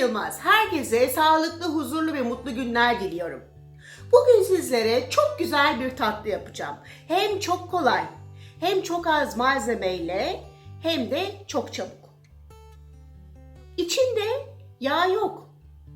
Yılmaz. Herkese sağlıklı, huzurlu ve mutlu günler diliyorum. Bugün sizlere çok güzel bir tatlı yapacağım. Hem çok kolay, hem çok az malzemeyle, hem de çok çabuk. İçinde yağ yok,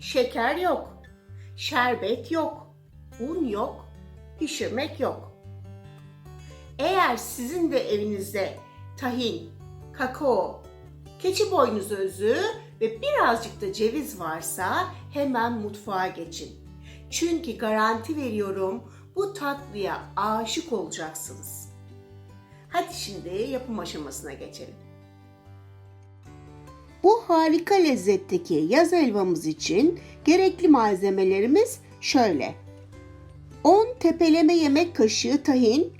şeker yok, şerbet yok, un yok, pişirmek yok. Eğer sizin de evinizde tahin, kakao, keçi boynuzu özü ve birazcık da ceviz varsa hemen mutfağa geçin. Çünkü garanti veriyorum bu tatlıya aşık olacaksınız. Hadi şimdi yapım aşamasına geçelim. Bu harika lezzetteki yaz helvamız için gerekli malzemelerimiz şöyle. 10 tepeleme yemek kaşığı tahin,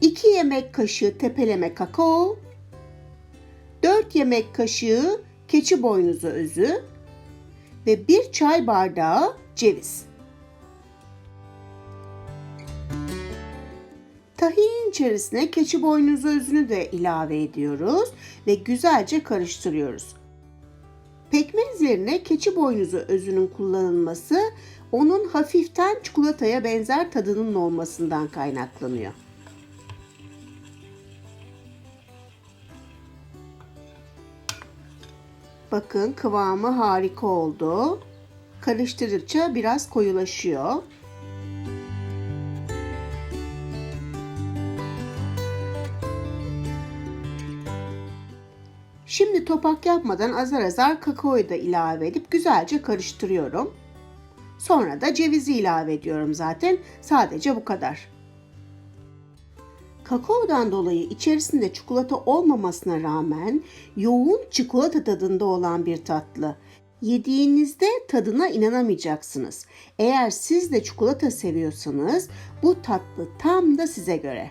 2 yemek kaşığı tepeleme kakao, 4 yemek kaşığı keçi boynuzu özü ve 1 çay bardağı ceviz. Tahinin içerisine keçi boynuzu özünü de ilave ediyoruz ve güzelce karıştırıyoruz. Pekmez yerine keçi boynuzu özünün kullanılması onun hafiften çikolataya benzer tadının olmasından kaynaklanıyor. Bakın kıvamı harika oldu. Karıştırdıkça biraz koyulaşıyor. Şimdi topak yapmadan azar azar kakaoyu da ilave edip güzelce karıştırıyorum. Sonra da cevizi ilave ediyorum zaten. Sadece bu kadar. Kakaodan dolayı içerisinde çikolata olmamasına rağmen yoğun çikolata tadında olan bir tatlı. Yediğinizde tadına inanamayacaksınız. Eğer siz de çikolata seviyorsanız bu tatlı tam da size göre.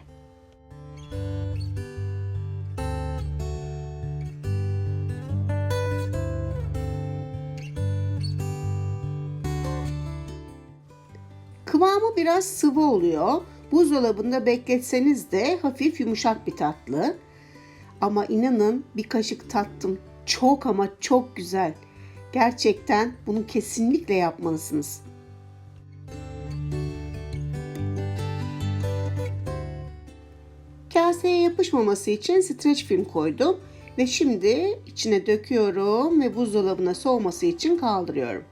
Kıvamı biraz sıvı oluyor. Buzdolabında bekletseniz de hafif yumuşak bir tatlı. Ama inanın bir kaşık tattım. Çok ama çok güzel. Gerçekten bunu kesinlikle yapmalısınız. Kaseye yapışmaması için streç film koydum ve şimdi içine döküyorum ve buzdolabına soğuması için kaldırıyorum.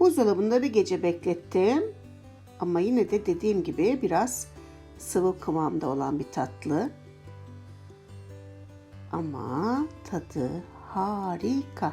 Buzdolabında bir gece beklettim. Ama yine de dediğim gibi biraz sıvı kıvamda olan bir tatlı. Ama tadı harika.